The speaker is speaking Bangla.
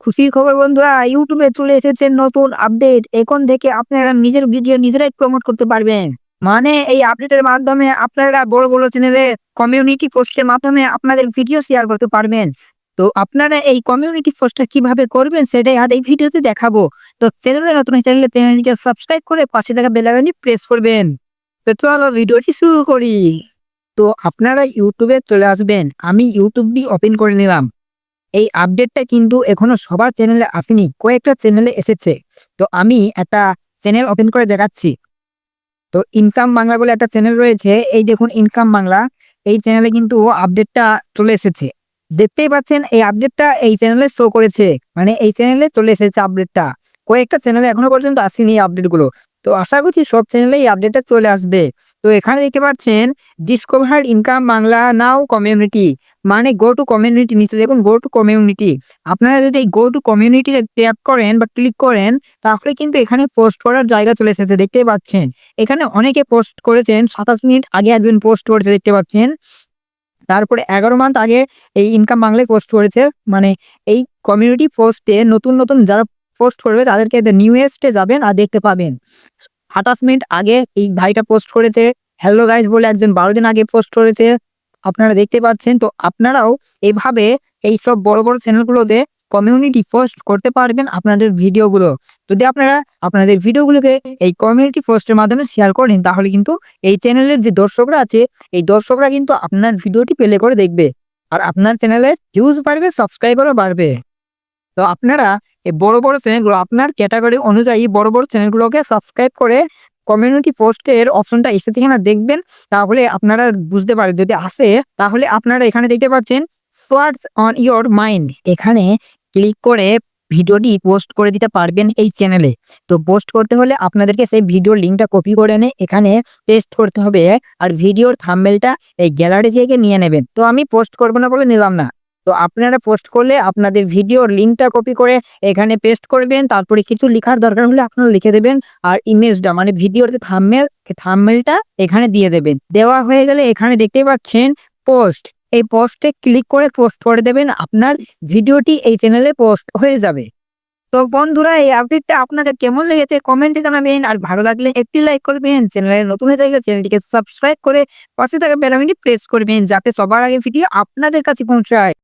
খুশির খবর বন্ধুরা, ইউটিউবে চলে এসেছে নতুন আপডেট। এখন থেকে আপনারা নিজের ভিডিও নিজেরাই প্রমোট করতে পারবেন। মানে এই আপডেটের মাধ্যমে আপনারা বড় বড় চ্যানেলে কমিউনিটি পোস্টের মাধ্যমে আপনাদের ভিডিও শেয়ার করতে পারবেন। তো আপনারা এই কমিউনিটি পোস্টটা কীভাবে করবেন সেটাই আজ এই ভিডিওতে দেখাবো। তো চ্যানেলে নতুন চ্যানেলে চ্যানেলটিকে সাবস্ক্রাইব করে পাশে থাকা বেলাগানি প্রেস করবেন। তো চলো ভিডিওটি শুরু করি। তো আপনারা ইউটিউবে চলে আসবেন। আমি ইউটিউবটি ওপেন করে নিলাম। এই আপডেটটা কিন্তু এখনও সবার চ্যানেলে আসেনি, কয়েকটা চ্যানেলে এসেছে। তো আমি একটা চ্যানেল ওপেন করে দেখাচ্ছি। তো ইনকাম বাংলা বলে একটা চ্যানেল রয়েছে, এই দেখুন ইনকাম বাংলা এই চ্যানেলে কিন্তু আপডেটটা চলে এসেছে। দেখতেই পাচ্ছেন, এই আপডেটটা এই চ্যানেলে শো করেছে মানে এই চ্যানেলে চলে এসেছে আপডেটটা কয়েকটা চ্যানেলে এখনও পর্যন্ত আসেনি এই আপডেটগুলো তো আশা করছি সব চ্যানেলে এই আপডেটটা চলে আসবে। তো এখানে দেখতে পাচ্ছেন discover income Bangla now community মানে গো টু কমিউনিটি নিচে দেখুন গো টু কমিউনিটি আপনারা যদি এই গো টু কমিউনিটি ট্যাপ করেন বা ক্লিক করেন, তাহলে কিন্তু এখানে পোস্ট করার জায়গা চলে এসেছে দেখতে পাচ্ছেন। এখানে অনেকে পোস্ট করেছেন, সাতাশ মিনিট আগে একজন পোস্ট করেছে, দেখতে পাচ্ছেন। তারপরে এগারো মান্থ আগে এই ইনকাম বাংলায় পোস্ট করেছে। মানে এই কমিউনিটি পোস্টে নতুন নতুন যারা পোস্ট করবে, তাদেরকে নিউয়েস্টে যাবেন আর দেখতে পাবেন। আঠাশ মিনিট আগে এই ভাইটা পোস্ট করেছে হ্যালো গাইজ বলে একজন বারো দিন আগে পোস্ট করেছে, আপনারা দেখতে পাচ্ছেন। তো আপনারাও এইভাবে এই সব বড় বড় চ্যানেলগুলোতে কমিউনিটি পোস্ট করতে পারবেন আপনাদের ভিডিওগুলো যদি আপনারা আপনাদের ভিডিওগুলোকে এই কমিউনিটি পোস্টের মাধ্যমে শেয়ার করেন, তাহলে কিন্তু এই চ্যানেলের যে দর্শকরা আছে, এই দর্শকরা কিন্তু আপনার ভিডিওটি পেলে করে দেখবে। আর আপনার চ্যানেলে ভিউজ বাড়বে সাবস্ক্রাইবারও বাড়বে। তো আপনারা এই বড় বড় চ্যানেলগুলো আপনার ক্যাটাগরি অনুযায়ী বড় বড় চ্যানেলগুলোকে সাবস্ক্রাইব করে কমিউনিটি পোস্টের অপশনটা এসে থেকে না দেখবেন। তাহলে আপনারা বুঝতে পারেন যদি আসে, তাহলে আপনারা এখানে দেখতে পাচ্ছেন সোয়ার্স অন ইয়োর মাইন্ড এখানে ক্লিক করে ভিডিওটি পোস্ট করে দিতে পারবেন এই চ্যানেলে তো পোস্ট করতে হলে আপনাদেরকে সেই ভিডিওর লিঙ্কটা কপি করে এনে এখানে পেস্ট করতে হবে আর ভিডিওর থাম্বেলটা এই গ্যালারি থেকে নিয়ে নেবেন। তো আমি পোস্ট করব না বলে নিলাম না। তো আপনারা পোস্ট করলে আপনাদের ভিডিওর লিঙ্কটা কপি করে এখানে পেস্ট করবেন, তারপরে কিছু লেখার দরকার হলে আপনারা লিখে দেবেন আর ইমেজটা মানে ভিডিওর যে থাম্বেল থাম্বেলটা এখানে দিয়ে দেবেন। দেওয়া হয়ে গেলে এখানে দেখতে পাচ্ছেন পোস্ট এই পোস্টে ক্লিক করে পোস্ট করে দেবেন, আপনার ভিডিওটি এই চ্যানেলে পোস্ট হয়ে যাবে। তো বন্ধুরা, এই আপডেটটা আপনাদের কেমন লেগেছে কমেন্টে জানাবেন, আর ভালো লাগলে একটি লাইক করবেন। চ্যানেলে নতুন হয়ে থাকলে চ্যানেলটিকে সাবস্ক্রাইব করে পাশে থাকা বেলামিটি প্রেস করবেন, যাতে সবার আগে ভিডিও আপনাদের কাছে পৌঁছায়।